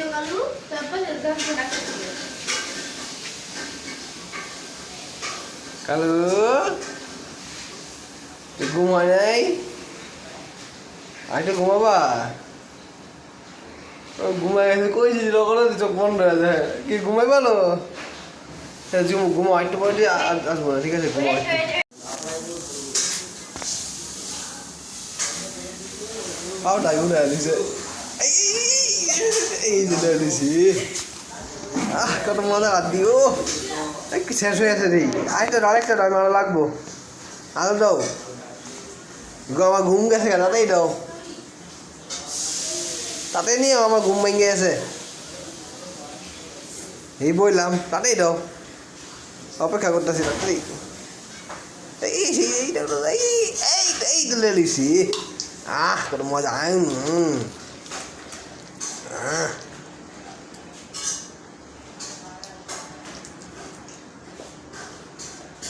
ఉద్యోగాలు తప్ప నిర్ధారణ కలు ঘুমানাই আচ্ছা ঘুমাবা ঘুমাই গেছে কইছি লগলো চোখ বন্ধ হয়ে যায় কি ঘুমাই পালো ঘুমো আটটু পরে আসব ঠিক আছে ঘুমো পাও ডাইবো না দিছে এই যে দিছি। আহ কত মজা বাদ দিও শেষ হয়ে আছে রে। আরেকটা আরেকটা ডাল মারা লাগবো। আরও দাও। আমার ঘুম গেছে তাতেই দাও। তাতে নিয়ে আমার ঘুম ভেঙে গেছে। এই বললাম তাতেই দাও। অপেক্ষা করতেছি তাতেই। এই সেই এই এই এই এই তো লেলিছি আহ কত মজা আম,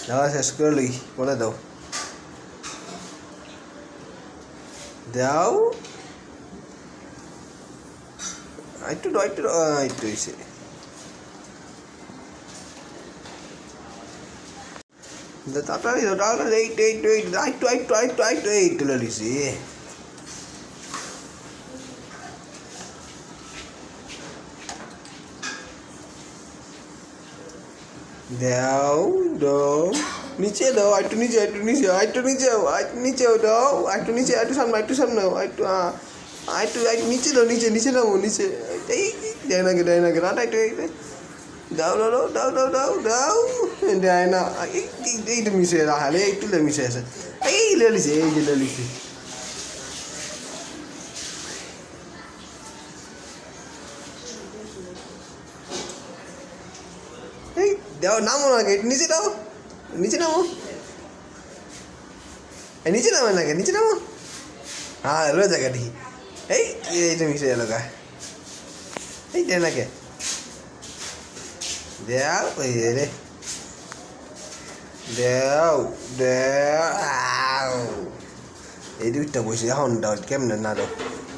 দাও শেষ করে লই বলে দাও দাও একটু একটু একটু হয়েছে তাড়াতাড়ি দাও তাড়াতাড়ি eight eight eight eight eight eight একটু এইট তুলে দাও দাও। নিচে দাও একটু নিচে একটু নিচে একটু নিচে একটু নিচে, দাও। একটু নিচে একটু সামনে একটু সামনে একটু একটু একটু নিচে দাও, নিচে নিচে দাও, নিচে। এই দেয় না গে দেয় না গে রাটা একটু। দাও দাও দাও দাও দাও দাও দাও। দেয় না এই, এই- এইটা মিশে রাখালে একটু মিশে আছে এই লেলিছে এই, যে লেলিছে এই দাও নামো না গে, নিচে দাও নিচে নামো। এই নিচে নামো না গে, নিচে নামো। হ্যাঁ এলো জায়গা ঠিক এই এইটা মিশে এলো গা। এই দে না দেও ওই রে। দেও দেও। এই দুইটা বসে এখন দাও কেমনে না দাও।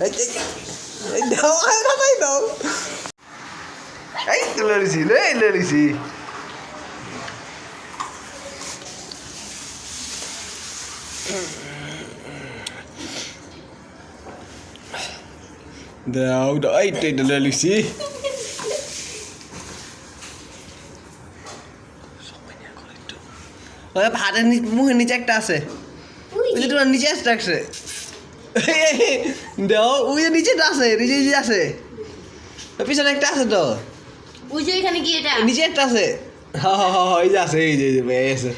এই এই, এই দাও আর দাও। এই তো লড়িছি লে লড়িছি। দাও দাও এই তো ওই ভাতের মুখের নিচে একটা আছে ওই যে তোমার নিচে একটা আছে দাও ওই যে নিচেটা আছে নিচে নিচে আছে পিছনে একটা আছে তো ওই যে এখানে কি এটা নিচে একটা আছে হা হা হা হা, এই যে আছে এই যে এই যে এই আছে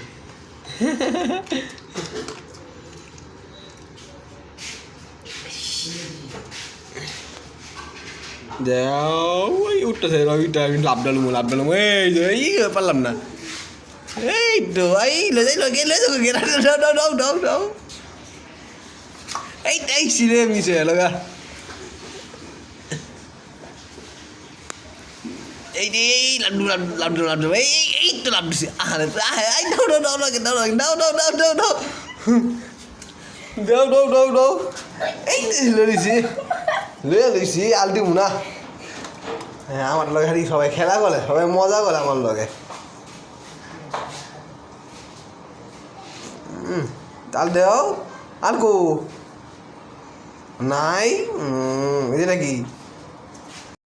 ওই উঠতেছে ওইটা আমি লাভ ডালুম লাভ ডালুম এই এই পারলাম না এই তো এই লো যাই লো গে লো যাই গে দাও দাও দাও দাও দাও এই এই সিরে মিছে লগা এই যে এই লাড্ডু লাড্ডু লাড্ডু লাড্ডু এই এই তো লাড্ডু আরে এই দাও দাও দাও লাগে দাও লাগে দাও দাও দাও দাও দাও দাও দাও দাও দাও এই লড়িছি লয়ে লইছি আলটি মুনা হ্যাঁ আমার লগে হারি সবাই খেলা করে, সবাই মজা করে আমার লগে। তাল দেও আর কো? নাই? এটা কি